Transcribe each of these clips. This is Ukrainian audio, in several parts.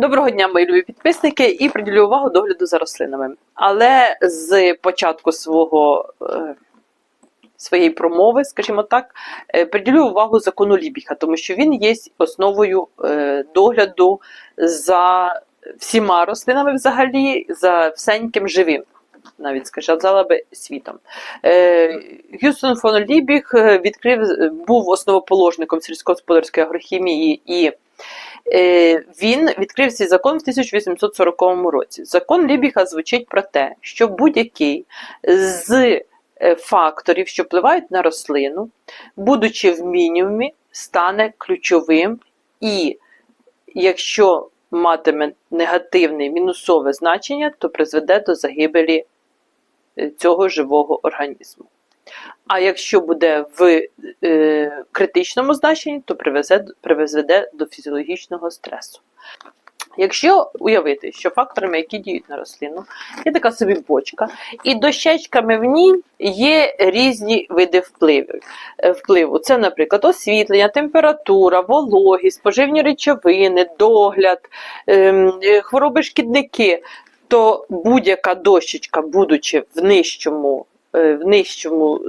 Доброго дня, мої любі підписники, і приділю увагу догляду за рослинами. Але з початку свого, е, своєї промови, скажімо так, е, приділю увагу закону Лібіха, тому що він є основою е, догляду за всіма рослинами взагалі, за всеньким живим. Навіть сказала би світом. Гюстон фон Лібіх е, відкрив, був основоположником сільськогосподарської агрохімії і він відкрив свій закон в 1840 році. Закон Лібіха звучить про те, що будь-який з е, факторів, що впливають на рослину, будучи в мінімумі, стане ключовим, і якщо матиме негативне мінусове значення, то призведе до загибелі е, цього живого організму. А якщо буде в е, критичному значенні, то привезе, привезе до фізіологічного стресу. Якщо уявити, що факторами, які діють на рослину, є така собі бочка, і дощечками в ній є різні види впливів. Е, впливу. Це, наприклад, освітлення, температура, вологість, поживні речовини, догляд, ем, е, хвороби шкідники, то будь-яка дощечка, будучи в нижчому Е, в нижчому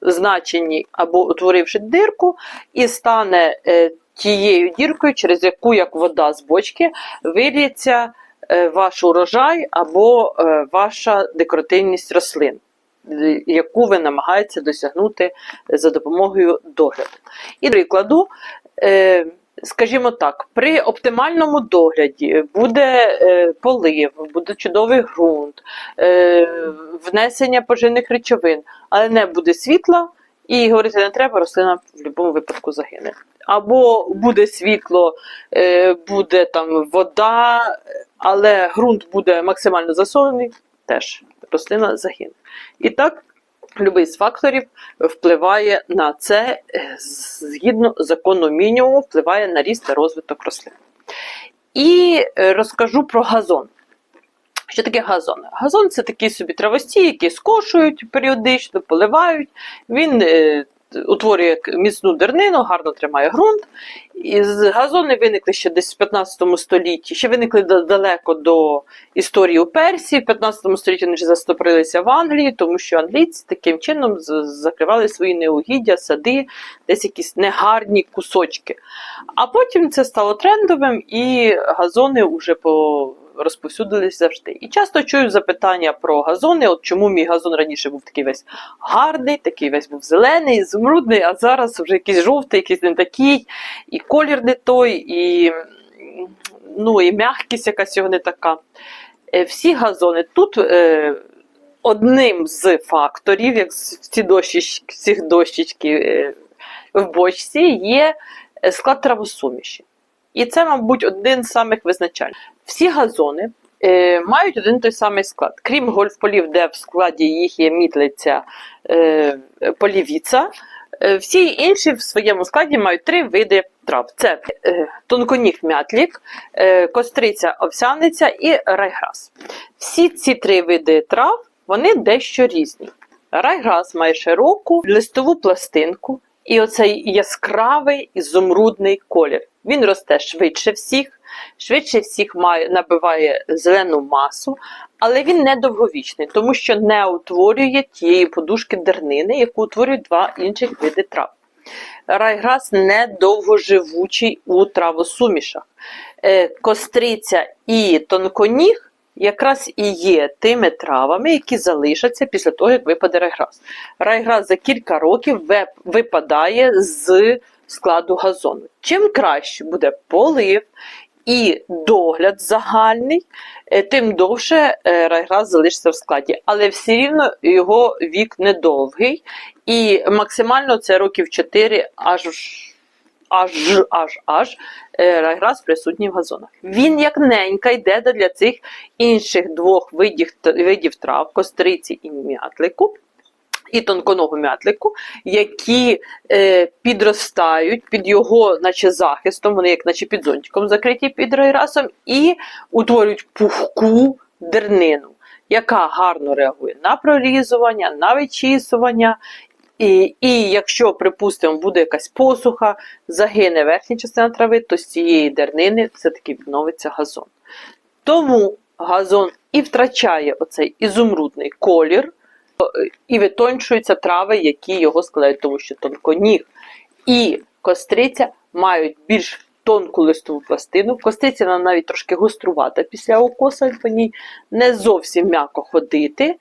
значенні або утворивши дирку, і стане е, тією діркою, через яку як вода з бочки виліється ваш урожай або ваша декоративність рослин. Яку ви намагаєтеся досягнути за допомогою догляду. І прикладу, скажімо так, при оптимальному догляді буде е, полив, буде чудовий ґрунт, е, внесення поживних речовин, але не буде світла, і говорити не треба, рослина в будь-якому випадку загине. Або буде світло, е, буде там вода, але ґрунт буде максимально засолений, теж рослина загине. І так, Любий з факторів впливає на це е, згідно закону мінімуму, впливає на ріст та розвиток рослин. І е, розкажу про газон. Що таке газон? Газон це такі собі травості, які скошують періодично, поливають. Він е, утворює міцну дернину, гарно тримає ґрунт. І газони виникли ще десь в 15 столітті, ще виникли далеко до історії у Персії. В 15 столітті вони вже застопорилися в Англії, тому що англійці таким чином закривали свої неугіддя, сади, десь якісь негарні кусочки. А потім це стало трендовим, і газони вже по розповсюдились завжди. І часто чую запитання про газони. От чому мій газон раніше був такий весь гарний, такий весь був зелений, зумрудний, а зараз вже якийсь жовтий, якийсь не такий, і колір не той, і ну, і м'якість якась його не така. Е, всі газони тут. Е, Одним з факторів, як ці дощечки, всіх дощечки е, в бочці, є склад травосуміші. І це, мабуть, один з самих визначальних. Всі газони е, мають один той самий склад. Крім гольф-полів, де в складі їх є мітлиця е, полівіца, е, всі інші в своєму складі мають три види трав: це е, тонконіг мятлік, е, костриця овсяниця і райграс. Всі ці три види трав вони дещо різні. Райграс має широку листову пластинку і оцей яскравий ізумрудний колір. Він росте швидше всіх, швидше всіх має, набиває зелену масу, але він не довговічний, тому що не утворює тієї подушки дернини, яку утворюють два інших види трав. Райграс не довгоживучий у травосумішах. Е, костриця і тонконіг якраз і є тими травами, які залишаться після того, як випаде райграс. Райграс за кілька років випадає з складу газону. Чим краще буде полив і догляд загальний, е, тим довше е, райграс залишиться в складі. Але все рівно його вік недовгий, і максимально це років 4 аж аж аж аж е, райграс присутній в газонах. Він як ненька йде для цих інших двох видів видів трав, костриці і мятлику. І тонконого мятлику, які е, підростають під його наче захистом, вони як наче під зонтиком закриті під райрасом, і утворюють пухку дернину, яка гарно реагує на прорізування, на вичісування І, і якщо, припустимо, буде якась посуха, загине верхня частина трави, то з цієї дернини все-таки відновиться газон. Тому газон і втрачає оцей ізумрудний колір, і витончуються трави, які його складають, тому що тонконіг і костриця мають більш тонку листову пластину. Костриця вона навіть трошки гострувата після окоса, по ній не зовсім м'яко ходити.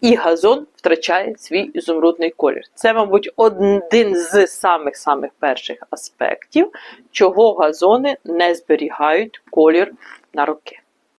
І газон втрачає свій ізумрудний колір. Це, мабуть, один з самих-самих перших аспектів, чого газони не зберігають колір на роки.